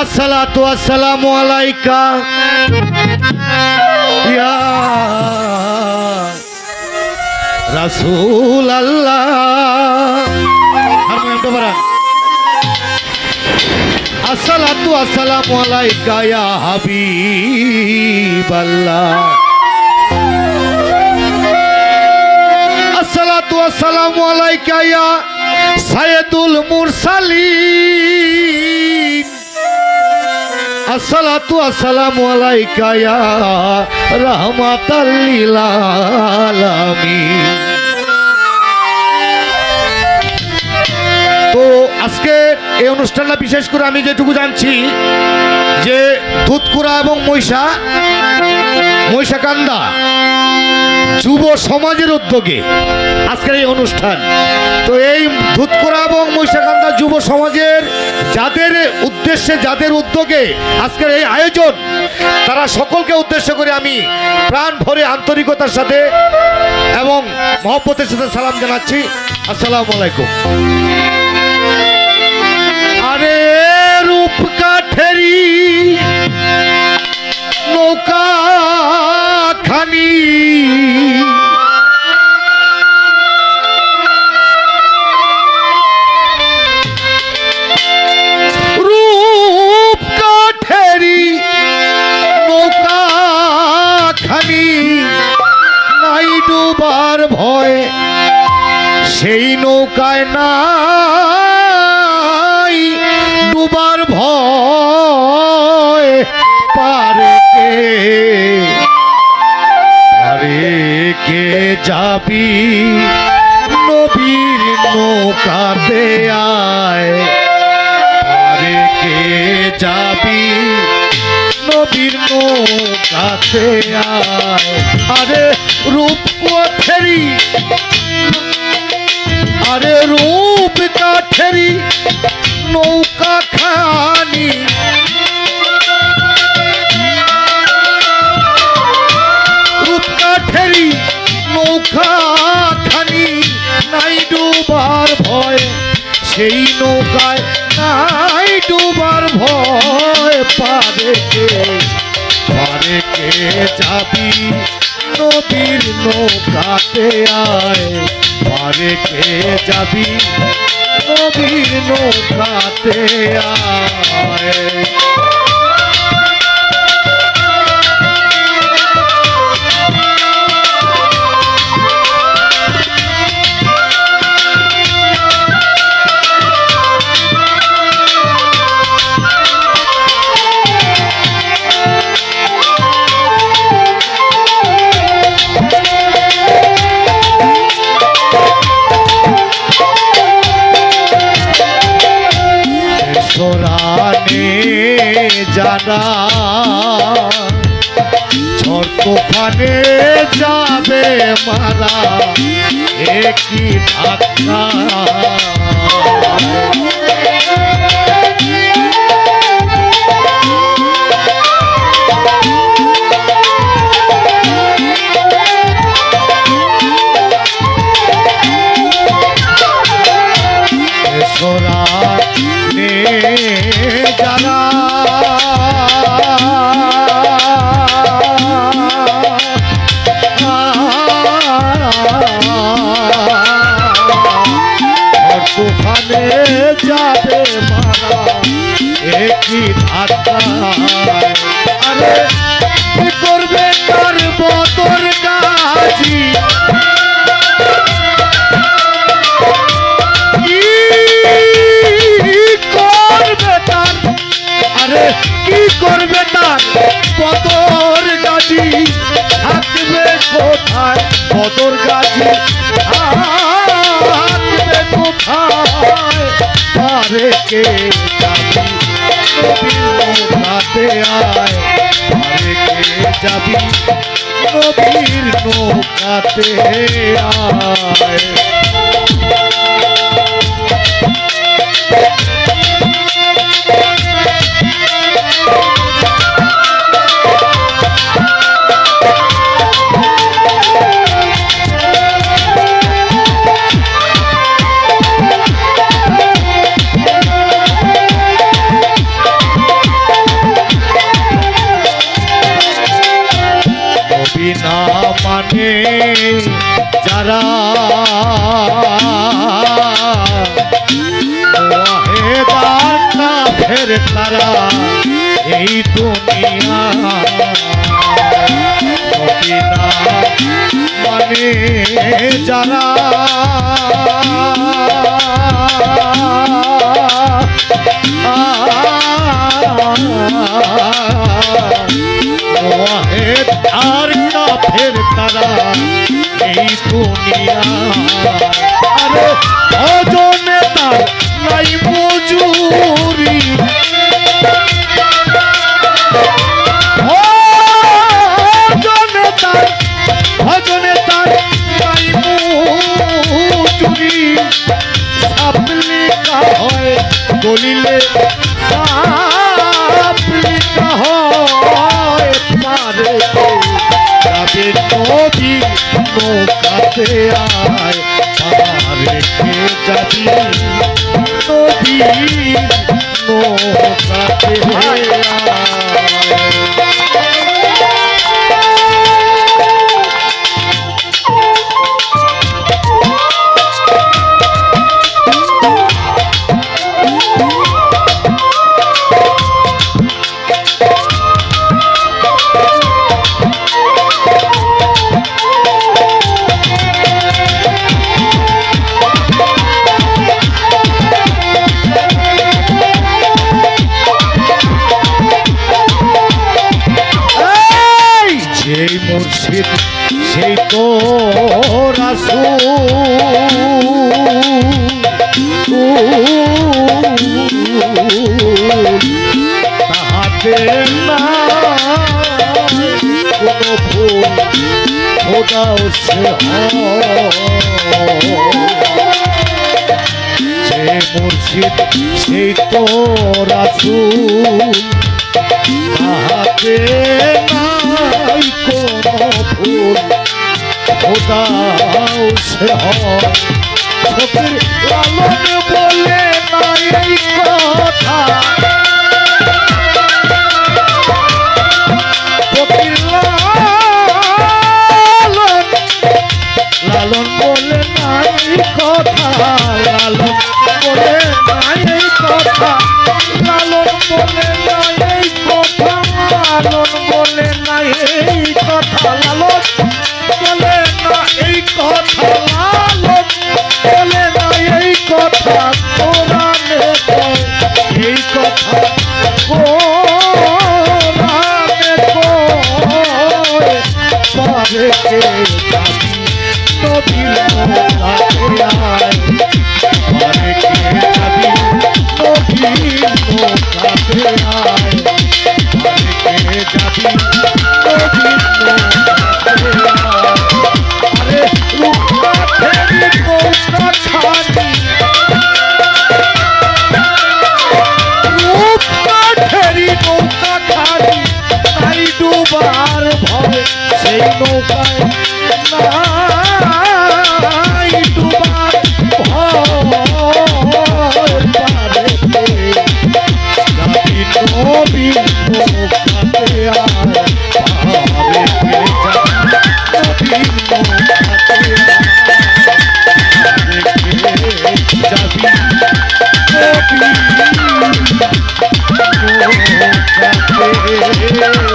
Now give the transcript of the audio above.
আসসালাতু আসসালামু আলাইকা ইয়া রাসূল আল্লাহ হারমোনিয়ামটা বাড়ান আসসালাতু আসসালামু আলাইকা ইয়া হাবিবাল্লাহ আসসালাতু আসসালামু আলাইকা ইয়া সাইয়্যিদুল মুরসালিন আসসালাতু আসসালামু আলাইকা ইয়া রাহমাতাল লিল আলামিন। তো আজকে এই অনুষ্ঠানটা বিশেষ করে আমি যেটুকু জানছি যে দুধকুড়া এবং মহিষা মহিষাকান্দা যুব সমাজের উদ্যোগে আজকের এই অনুষ্ঠান। তো এই ধুতকোড়া এবং মহিষাকান্দা যুব সমাজের যাদের উদ্দেশ্যে যাদের উদ্যোগে আজকের এই আয়োজন, তারা সকলকে উদ্দেশ্য করে আমি প্রাণ ভরে আন্তরিকতার সাথে এবং মহব্বতের সাথে সালাম জানাচ্ছি। আসসালামু আলাইকুম। আরে রূপ কাঠেরি নৌকা খানি নৌকায় নাই ডুবার ভয় পারে কে? পারে কে যাবি? নবীর নৌকাতে আয় পারে কে যাবি? নবীর নৌকাতে আয় আরে রূপ ফেরি। আরে রূপ কাঠেরি, নৌকা খানি। রূপ কাঠেরি, নৌকা খানি। নাই ডুবার ভয়, সেই নৌকায় নাই ডুবার ভয়। পারে কে পারে কে যাবি? নবীর নৌকাতে আয়। পারে কে যাবি? নবীর নৌকাতে আয়। জানা। ঝড় যাবে মারা। একই ধাক্কা? ধাক্কায় আরে কি করবে তার বদর গাছি কি করবে তার? আরে কি করবে তার? নবীর নৌকাতে আয়। তারা এই দুনিয়া মানে যারা আর কাফের তারা এই দুনিয়া আয় রাসু তাহাতে না কোনো সে হয় যে সেই তো রাসুল তাহাতে নাই কোনো ভুল খোদাও সে ফকির লালন বলে নাই এই কথা, লালন বলে নাই কথা, লালন বলে নাই কথা, লালন বলে নাই কথা লালন বলে নাই কথা। লালন বলে না এই কথা। আয়